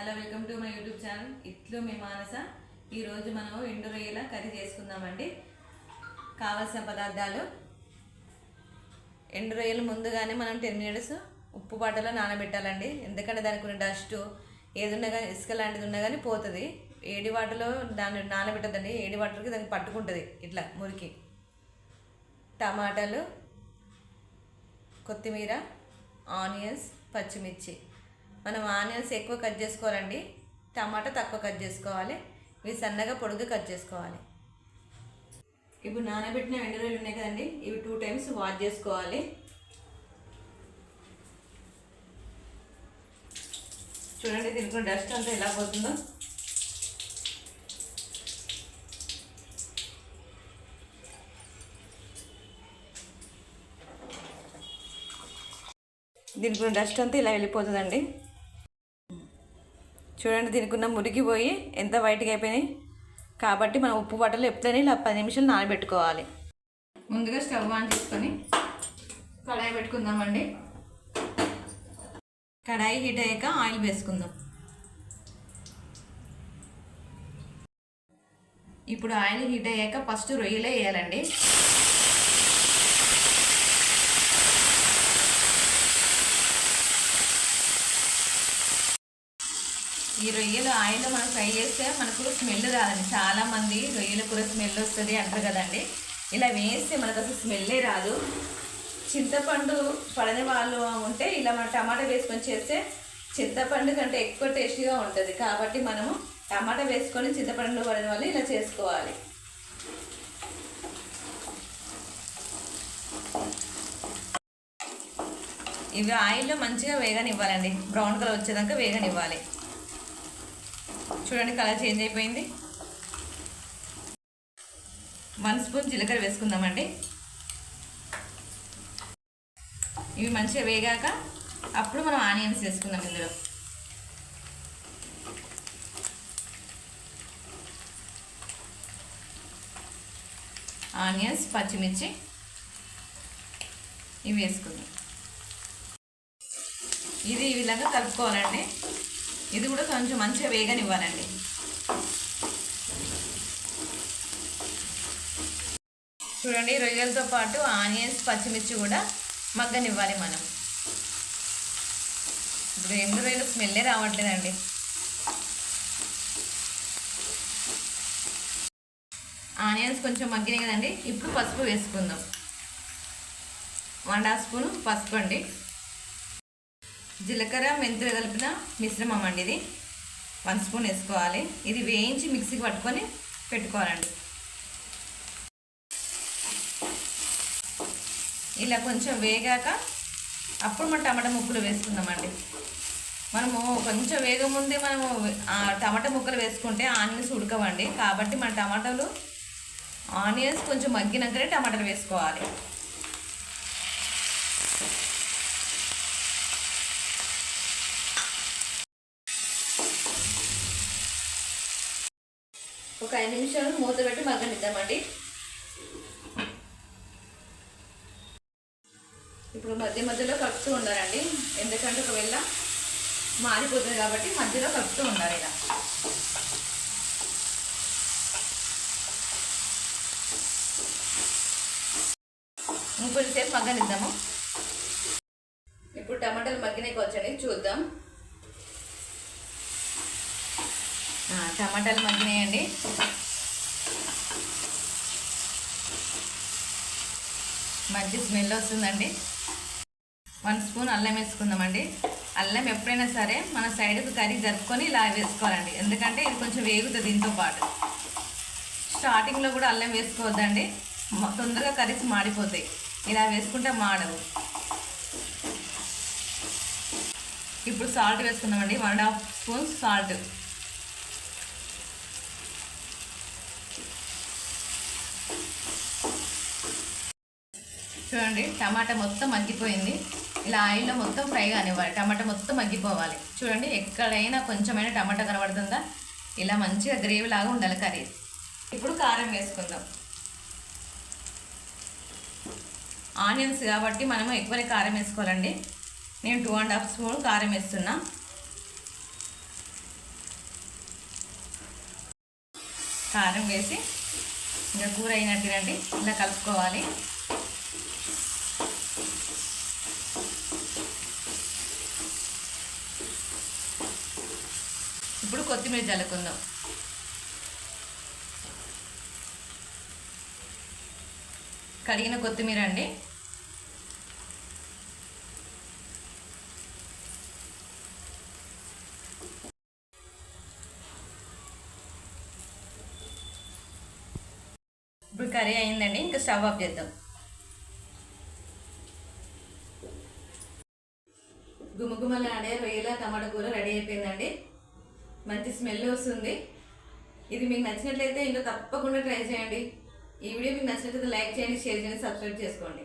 Hello welcome to my YouTube channel. ఇట్లు మీ మానస. ఈరోజు మనం ఎండు రొయ్యల కర్రీ చేసుకుందామండి. కావలసిన పదార్థాలు. ఎండు రొయ్యలు ముందుగానే మనం టెన్ మినిట్స్ ఉప్పు పాటలో నానబెట్టాలండి. ఎందుకంటే దానికి ఉన్న డస్ట్ ఏది ఉన్నా కానీ ఇసుక లాంటిది ఉన్నా కానీ పోతుంది. ఏడి వాటర్లో దాన్ని నానబెట్టదండి ఏడి వాటర్కి దానికి పట్టుకుంటుంది. ఇట్లా మురికి. టమాటాలు కొత్తిమీర ఆనియన్స్ పచ్చిమిర్చి. మనం ఆనియన్స్ ఎక్కువ కట్ చేసుకోవాలండి. టమాటా తక్కువ కట్ చేసుకోవాలి. ఇవి సన్నగా పొడుగు కట్ చేసుకోవాలి. ఇప్పుడు నానబెట్టిన ఎండు రొయ్యలు ఉన్నాయి కదండి. ఇవి టూ టైమ్స్ వాష్ చేసుకోవాలి. చూడండి దీనికి డస్ట్ అంతా ఎలా పోతుందో. దీనికి డస్ట్ అంతా ఇలా వెళ్ళిపోతుందండి. చూడండి దీనికి ఉన్న మురిగిపోయి ఎంత వైట్గా అయిపోయినాయి. కాబట్టి మనం ఉప్పు బట్టలు ఎప్పుడైనా ఇలా పది నిమిషాలు నానబెట్టుకోవాలి. ముందుగా స్టవ్ ఆన్ చేసుకొని కడాయి పెట్టుకుందామండి. కడాయి హీట్ అయ్యాక ఆయిల్ వేసుకుందాం. ఇప్పుడు ఆయిల్ హీట్ అయ్యాక ఫస్ట్ రొయ్యలే వేయాలండి. ఈ రొయ్యలు ఆయిల్ మనం ఫ్రై చేస్తే మనకు స్మెల్ రాదండి. చాలామంది రొయ్యలు రొయ్యల కూర స్మెల్ వస్తుంది అంటారు కదండి. ఇలా వేస్తే మనకు అసలు స్మెల్లే రాదు. చింతపండు పడని వాళ్ళు ఉంటే ఇలా మనం టమాటా వేసుకొని చేస్తే చింతపండు కంటే ఎక్కువ టేస్టీగా ఉంటుంది. కాబట్టి మనము టమాటా వేసుకొని చింతపండు పడని వాళ్ళు ఇలా చేసుకోవాలి. ఇవి ఆయిల్లో మంచిగా వేగనివ్వాలండి. బ్రౌన్ కలర్ వచ్చేదాకా వేగనివ్వాలి. చూడండి కలర్ చేంజ్ అయిపోయింది. వన్ స్పూన్ జీలకర్ర వేసుకుందామండి. ఇవి మంచిగా వేగాక అప్పుడు మనం ఆనియన్స్ వేసుకుందాం ఇందులో. ఆనియన్స్ పచ్చిమిర్చి ఇవి వేసుకుందాం. ఇది ఈ విధంగా కలుపుకోవాలండి. ఇది కూడా కొంచెం మంచిగా వేగనివ్వాలండి. చూడండి రొయ్యలతో పాటు ఆనియన్స్ పచ్చిమిర్చి కూడా మగ్గనివ్వాలి మనం. ఇప్పుడు ఎండు రొయ్యలు స్మెల్లే రావట్లేదండి. ఆనియన్స్ కొంచెం మగ్గినాయి కదండి ఇప్పుడు పసుపు వేసుకుందాం. వన్ హాఫ్ స్పూన్ పసుపు అండి. జీలకర్ర మెంతులు కలిపిన మిశ్రమం అండి ఇది. వన్ స్పూన్ వేసుకోవాలి. ఇది వేయించి మిక్సీకి పట్టుకొని పెట్టుకోవాలండి. ఇలా కొంచెం వేగాక అప్పుడు మనం టమాటా ముక్కలు వేసుకుందామండి. మనము కొంచెం వేగం ముందే మనము ఆ టమాటా ముక్కలు వేసుకుంటే ఆనియన్స్ ఉడకవండి. కాబట్టి మన టమాటాలు ఆనియన్స్ కొంచెం మగ్గినాకనే టమాటాలు వేసుకోవాలి. ఐదు నిమిషాలు మూత పెట్టి మగ్గనిద్దామండి ఇప్పుడు మధ్య మధ్యలో కలుపుతూ ఉండాలండి. ఎందుకంటే ఒకవేళ మారిపోతుంది కాబట్టి మధ్యలో కలుపుతూ ఉండాలి ఇలా. ఇంకొంచెంసేపు మగ్గనిద్దాము ఇప్పుడు టమాటాలు మగ్గినాయి వచ్చండి చూద్దాం. టమాటాలు మగ్గినాయండి. మంచి స్మెల్ వస్తుందండి. వన్ స్పూన్ అల్లం వేసుకుందామండి. అల్లం ఎప్పుడైనా సరే మన సైడ్కి కర్రీ జరుపుకొని ఇలా వేసుకోవాలండి. ఎందుకంటే ఇది కొంచెం వేగుతుంది దీంతో పాటు. స్టార్టింగ్లో కూడా అల్లం వేసుకోవద్దండి. తొందరగా కర్రీస్ మాడిపోతాయి. ఇలా వేసుకుంటే మాడవు. ఇప్పుడు సాల్ట్ వేసుకుందామండి. One and half spoon salt. చూడండి టమాటా మొత్తం మగ్గిపోయింది. ఇలా ఆయిల్లో మొత్తం ఫ్రై కానివ్వాలి టమాటా మొత్తం మగ్గిపోవాలి. చూడండి ఎక్కడైనా కొంచెమైనా టమాటా కనబడుతుందా? ఇలా మంచిగా గ్రేవీ లాగా ఉండాలి కర్రీ. ఇప్పుడు కారం వేసుకుందాం. ఆనియన్స్ కాబట్టి మనము ఎక్కువనే కారం వేసుకోవాలండి. నేను టూ అండ్ హాఫ్ స్పూన్ కారం వేస్తున్నా. కారం వేసి ఇంకా కూర అయినట్టునండి ఇలా కలుపుకోవాలి. ఇప్పుడు కొత్తిమీర జల్లుకుందాం కడిగిన కొత్తిమీర అండి. ఇప్పుడు కర్రీ అయిందండి ఇంకా స్టవ్ ఆఫ్ చేద్దాం. గుమగుమలాడే రొయ్యల టమాటా కూర రెడీ అయిపోయిందండి. మంచి స్మెల్ వస్తుంది. ఇది మీకు నచ్చినట్లయితే ఇంట్లో తప్పకుండా ట్రై చేయండి. ఈ వీడియో మీకు నచ్చినట్లయితే లైక్ చేయండి షేర్ చేయండి సబ్స్క్రైబ్ చేసుకోండి.